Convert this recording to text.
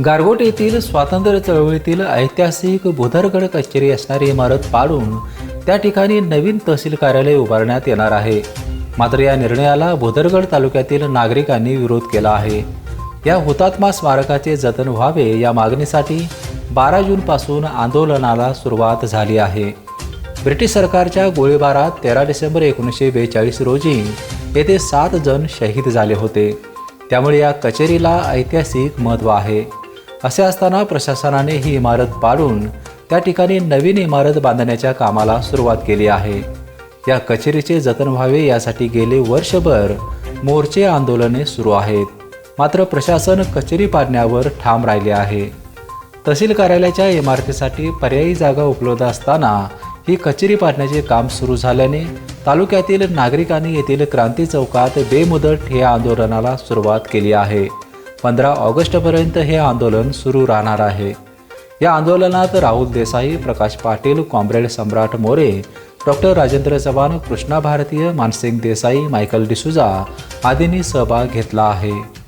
गारगोट येथील स्वातंत्र्य चळवळीतील ऐतिहासिक बुधरगड कचेरी असणारी इमारत पाडून त्या ठिकाणी नवीन तहसील कार्यालय उभारण्यात येणार आहे. मात्र या निर्णयाला भुदरगड तालुक्यातील नागरिकांनी विरोध केला आहे. या हुतात्मा स्मारकाचे जतन व्हावे या मागणीसाठी बारा जूनपासून आंदोलनाला सुरुवात झाली आहे. ब्रिटिश सरकारच्या गोळीबारात तेरा डिसेंबर एकोणीसशे बेचाळीस रोजी येथे सात जण शहीद झाले होते. त्यामुळे या कचेरीला ऐतिहासिक महत्त्व आहे. असे असताना प्रशासनाने ही इमारत पाडून त्या ठिकाणी नवीन इमारत बांधण्याच्या कामाला सुरुवात केली आहे. या कचेरीचे जतन व्हावे यासाठी गेले वर्षभर मोर्चे आंदोलने सुरू आहेत. मात्र प्रशासन कचेरी पाडण्यावर ठाम राहिले आहे. तहसील कार्यालयाच्या इमारतीसाठी पर्यायी जागा उपलब्ध असताना ही कचेरी पाडण्याचे काम सुरू झाल्याने तालुक्यातील नागरिकांनी येथील क्रांती चौकात बेमुदत हे आंदोलनाला सुरुवात केली आहे. पंधरा ऑगस्टपर्यंत हे आंदोलन सुरू राहणार आहे. या आंदोलनात Rahul Desai Prakash Patil comrade Samrat More doctor Rajendra Chavan Krishna Bharatiya Mansing Desai Michael D'Souza आदींनी सहभाग घेतला आहे.